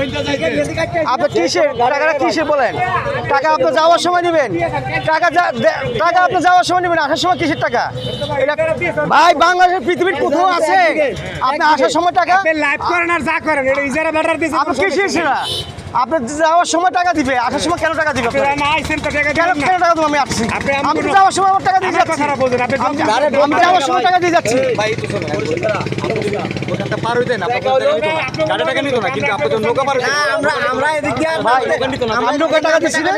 আপনি কিসের টাকাটা কিসের বলেন? টাকা আপনি যাওয়ার সময় নেবেন। টাকা যা- টাকা আপনি যাওয়ার সময় নেবেন। আসার সময় কিসের টাকা? এটা ভাই বাংলাদেশের পৃথিবীর কোথাও আছে। আপনি আসার সময় টাকা লাইভ করেন আর যা করেন এটা ইজারা বেটার দিয়েছে আপনি কিসের সেটা আপনি যাওয়ার সময় টাকা দিবে আসার সময় কেন টাকা দিবে তো টাকা দিবেন কেন টাকা দেবো আমি আসছি? আপনি আমি যাওয়ার সময় আমার টাকা দিয়ে যাচ্ছি। আপনি আমি যাওয়ার সময় টাকা দিয়ে যাচ্ছি। ভাই ওখানটা পার না। গাড়ি টাকা নিত না, কিন্তু আপনার যখন নৌকা পার হইতেন, আমরা আমরা এদিক দিয়ে ভাই নৌকা নিত না। আমি ওকে টাকা দিচ্ছি না?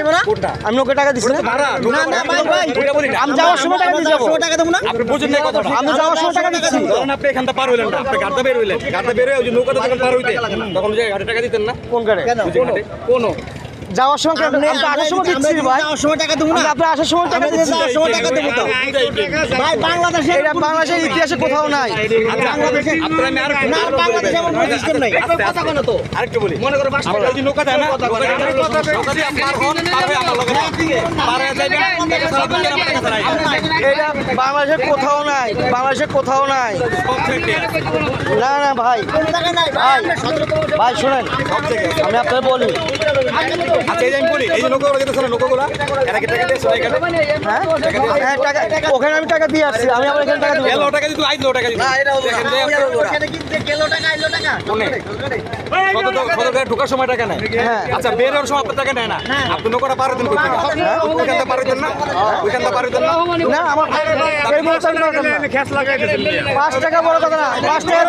আমি ওকে টাকা দিচ্ছি না? ভাড়া, না, ভাই, ভাই। ওইটা বলি না। আমি যাওয়ার সময় টাকা দিয়ে যাব। টাকা দেবো না আপনি বুঝেন না। এই আমি যাওয়ার সময় টাকা দিচ্ছি ধরেন আপনি এখানটা পার হইলেন না, আপনি গাড়িতে বের হইলেন। গাড়িতে বের হয়ে ওই যে যখন পার হইতেন, তখন যে গাড়ি টাকা দিতেন না? কোন করে ঘাটে। কোনো। যাওয়ার সময় আসার সময় দিচ্ছি ভাই। যাওয়ার সময় টাকা দেবো না। আমি আপনার আসার সময় টাকা দিচ্ছি। যাওয়ার সময় টাকা দেবো তো। ভাই বাংলাদেশে এটা বাংলাদেশের ইতিহাসে কোথাও নাই। আচ্ছা, আপনারা না বাংলাদেশে এমন কোনো সিস্টেম নাই। কথা বলো তো। আরেকটু বলি। মনে করো বাস থেকে নৌকা দেয় না? নৌকা দিয়ে নৌকা দিয়ে আপনি পার হন, পার আমার লগে যান। পার যাইবেন, টাকা ছাড়া দুনিয়ার আমার টাকা ছাড়া আইবেন। এটা বাংলাদেশের কোথাও নাই। বাংলাদেশের কোথাও নাই। না না ভাই। ভাই ভাই শুনেন। আমি আপনাকে বলি। আচ্ছা, এই যে আমি বলি, এই যে নৌকাগুলো যেতেছে না, নৌকাগুলা, এরা কি টাকা দিয়েছে এখানে? হ্যাঁ? হ্যাঁ টাকা ওখানে আমি টাকা দিয়ে আসছি আমি এখানে টাকা টাকা টাকা কোনে? ঢোকার সময় টাকা নেয়। হ্যাঁ। আচ্ছা, বের হওয়ার সময় আপনার টাকা নেয় না। আপনি নৌকাটা পার ওইখানটা হইতেন না? ওইখানটা পার আমার লাগাই পাঁচ টাকা বড় কথা না পাঁচ টাকা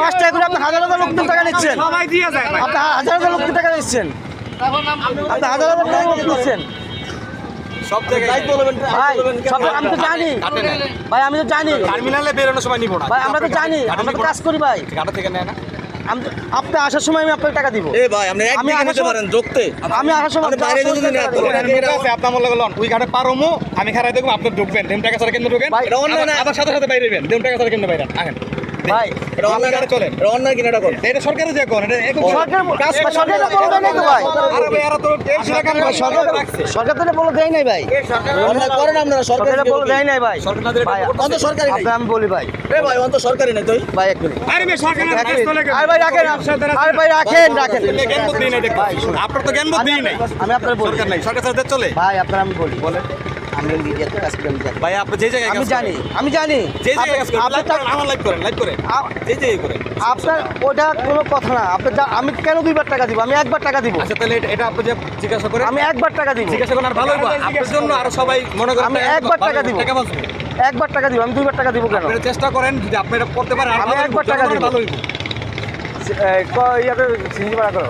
পাঁচ টাকা করে আপনি হাজার হাজার টাকা নিচ্ছেন। সবাই দিয়ে যায়। আপনি হাজার হাজার লোকদের টাকা নিচ্ছেন। আপনি হাজার হাজার টাকা লোক নিচ্ছেন? সব জায়গায় ভাই সব আমি তো জানি। ভাই আমি তো জানি। টার্মিনালে বেরোনোর সময় নিব না। ভাই আমরা তো জানি। ঘাটে আমরা তো কাজ করি ভাই। ঘাটে থেকে নেয় না। আপনি আসার সময় আমি আপনাকে টাকা দিব। এ ভাই আপনি আমি আসার সময়- পারেন যোগতে আমি আসার সময় আপনি বাইরে যদি নেন, টাকা দিব। তাহলে নৌকা আছে, আপনি আমার লগে লন। ওই আমি খারাই দেখব আপনি ঢুকবেন। দেম টাকা ছাড়া কেন ঢুকেন? ভাই, এটা আবার- আবার সাথে সাথে বাইরে দেম টাকা ছাড়া কেন বাইরে আহেন। ভাই এটা অন্যায় গাড়ি চলেন এটা অন্যায় কিনা এটা কোন এটা সরকারের যে কোন এটা সরকার সরকার বলে দেয় নাই ভাই। আরে ভাই এরা তো এই সেরা কাম করে সরকার সরকার তো বলে দেয় নাই ভাই। অন্যায় করেন আপনারা সরকার সরকার বলে দেয় নাই ভাই। সরকার না অন্ত সরকারি নাই। আমি বলি ভাই। এ ভাই অন্ত সরকারি নাই তুই। ভাই এক মিনিট। আরে ভাই সরকার আরে ভাই রাখেন। আরে ভাই রাখেন রাখেন। জ্ঞান বুদ্ধি নাই দেখতে। আপনার তো জ্ঞান বুদ্ধি নাই আমি আপনার বলি। সরকার নাই সরকার সাথে চলে। ভাই আপনার আমি বলি। বলে আমি মিডিয়াতে কাজ করি আমি জানি। ভাই আপনি যে জায়গায় আমি জানি আমি জানি। যে জায়গায় কাজ করেন আপনি লাইভ করেন আমার লাইভ করেন লাইভ করেন। যে জায়গায় করেন। আপনার ওটা কোনো কথা না। আপনি যা- আমি কেন দুইবার টাকা দিব? আমি একবার টাকা দিব। আচ্ছা তাহলে এটা- আপনি যে জিজ্ঞাসা করেন আমি একবার টাকা দিব। জিজ্ঞাসা করেন আর ভালো আপনার জন্য আরও সবাই মনে করেন আমি একবার টাকা দিব। টাকা বাঁচবে একবার টাকা দিব। আমি দুইবার টাকা দিব কেন? চেষ্টা করেন যদি আপনি এটা করতে পারেন আর আমি একবার টাকা দিব। ভালো হইব। ইয়াতে সিন্ধি ভাড়া করো।